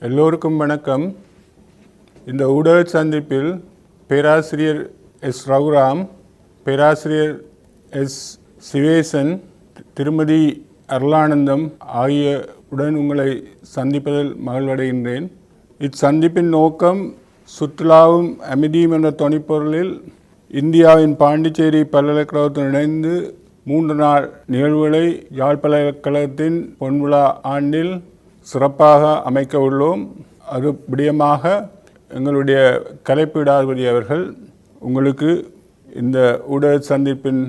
எல்லோருக்கும் வணக்கம். இந்த ஊடக சந்திப்பில் பேராசிரியர் எஸ். ரகுராம் பேராசிரியர் எஸ். சிவேசன் திருமதி அருளானந்தம் ஆகியோருடன் உங்களை சந்திப்பதில் மகிழ்வடைகின்றேன். இச்சந்திப்பின் நோக்கம் சுற்றுலாவும் அமைதியும் என்ற துணைப்பொருளில் இந்தியாவின் பாண்டிச்சேரி பல்கலைக்கழகத்துடன் இணைந்து மூன்று நாள் நிகழ்வுகளை யாழ் பல்கலைக்கழகத்தின் பொன்விழா ஆண்டில் சிறப்பாக அமைக்க உள்ளோம். அது விடயமாக எங்களுடைய கலைப்பீடாதிபதி அவர்கள் உங்களுக்கு இந்த ஊடக சந்திப்பின்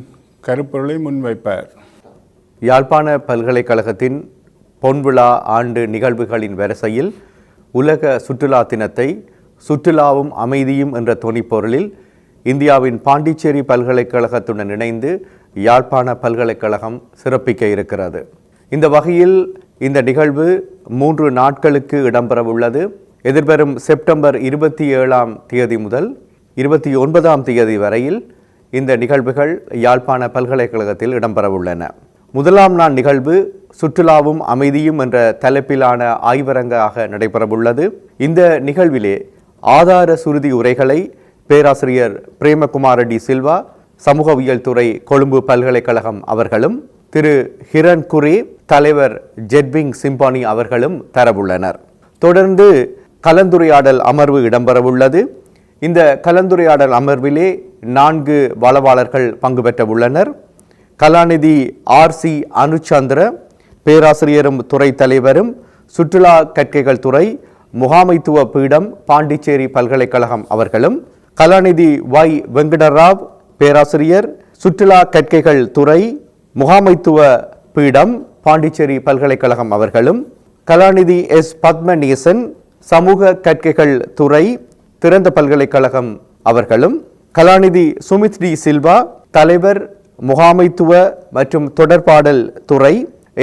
கருப்பொருளை முன்வைப்பார். யாழ்ப்பாண பல்கலைக்கழகத்தின் பொன்விழா ஆண்டு நிகழ்வுகளின் வரிசையில் உலக சுற்றுலா தினத்தை சுற்றுலாவும் அமைதியும் என்ற துணிப்பொருளில் இந்தியாவின் பாண்டிச்சேரி பல்கலைக்கழகத்துடன் இணைந்து யாழ்ப்பாண பல்கலைக்கழகம் சிறப்பிக்க இருக்கிறது. இந்த வகையில் இந்த நிகழ்வு மூன்று நாட்களுக்கு இடம்பெறவுள்ளது. எதிர்வரும் செப்டம்பர் இருபத்தி ஏழாம் தேதி முதல் இருபத்தி ஒன்பதாம் தேதி வரையில் இந்த நிகழ்வுகள் யாழ்ப்பாண பல்கலைக்கழகத்தில் இடம்பெறவுள்ளன. முதலாம் நாள் நிகழ்வு சுற்றுலாவும் அமைதியும் என்ற தலைப்பிலான ஆய்வரங்காக நடைபெறவுள்ளது. இந்த நிகழ்விலே ஆதார சுருதி உரைகளை பேராசிரியர் பிரேமகுமார டி சில்வா சமூகவியல் துறை கொழும்பு பல்கலைக்கழகம் அவர்களும் திரு ஹிரண் தலைவர் ஜெட்பிங் சிம்பானி அவர்களும் தரவுள்ளனர். தொடர்ந்து கலந்துரையாடல் அமர்வு இடம்பெறவுள்ளது. இந்த கலந்துரையாடல் அமர்விலே நான்கு வளவாளர்கள் பங்கு பெற்ற உள்ளனர் கலாநிதி ஆர் சி அனுச்சந்திர பேராசிரியரும் துறை தலைவரும் சுற்றுலா கற்கைகள் துறை முகாமைத்துவ பீடம் பாண்டிச்சேரி பல்கலைக்கழகம் அவர்களும் கலாநிதி வை வெங்கடராவ் பேராசிரியர் சுற்றுலா கற்கைகள் துறை முகாமைத்துவ பீடம் பாண்டிச்சேரி பல்கலைக்கழகம் அவர்களும் கலாநிதி எஸ். பத்மநீசன் சமூக கற்கைகள் துறை திறந்த பல்கலைக்கழகம் அவர்களும் கலாநிதி சுமித் டி சில்வா தலைவர் முகாமைத்துவ மற்றும் தொடர்பாடல் துறை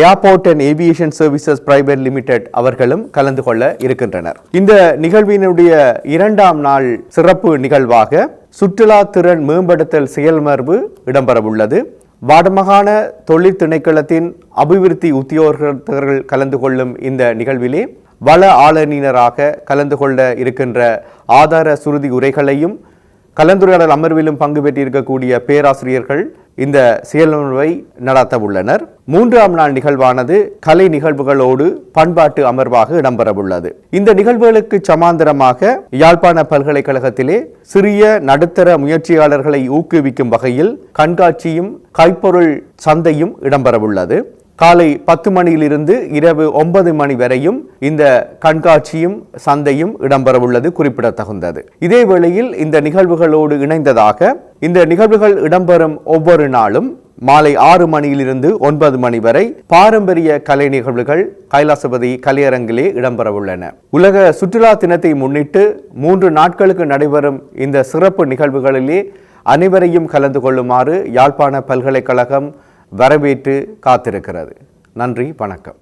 airport and aviation services private limited அவர்களும் கலந்து கொள்ள இருக்கின்றனர். இந்த நிகழ்வினுடைய இரண்டாம் நாள் சிறப்பு நிகழ்வாக சுற்றுலா திறன் மேம்படுத்தல் செயல்மர்வு இடம்பெறவுள்ளது. வடமாகாண தொழில் திணைக்களத்தின் அபிவிருத்தி உத்தியோகத்தர்கள் கலந்து கொள்ளும் இந்த நிகழ்விலே வள ஆளுநராக கலந்து கொள்ள இருக்கின்ற ஆதார சுருதி உரைகளையும் கலந்துரையாடல் அமர்விலும் பங்கு பெற்றிருக்கக்கூடிய பேராசிரியர்கள் இந்த செயல்முறை நடத்த உள்ளனர். மூன்றாம் நாள் நிகழ்வானது கலை நிகழ்வுகளோடு பண்பாட்டு அமர்வாக இடம்பெறவுள்ளது. இந்த நிகழ்வுகளுக்கு சமாந்தரமாக யாழ்ப்பாண பல்கலைக்கழகத்திலே சிறிய நடுத்தர முயற்சியாளர்களை ஊக்குவிக்கும் வகையில் கண்காட்சியும் கைப்பொருள் சந்தையும் இடம்பெறவுள்ளது. காலை பத்து மணியிலிருந்து இரவு ஒன்பது மணி வரையும் இந்த கண்காட்சியும் சந்தையும் இடம்பெறவுள்ளது குறிப்பிடத்தகுந்தது. இதே வேளையில் இந்த நிகழ்வுகளோடு இணைந்ததாக இந்த நிகழ்வுகள் இடம்பெறும் ஒவ்வொரு நாளும் மாலை ஆறு மணியிலிருந்து ஒன்பது மணி வரை பாரம்பரிய கலை நிகழ்வுகள் கைலாசபதி கலையரங்கிலே இடம்பெறவுள்ளன. உலக சுற்றுலா தினத்தை முன்னிட்டு மூன்று நாட்களுக்கு நடைபெறும் இந்த சிறப்பு நிகழ்வுகளிலே அனைவரையும் கலந்து கொள்ளுமாறு யாழ்ப்பாண பல்கலைக்கழகம் வரவேற்று காத்திருக்கிறது. நன்றி வணக்கம்.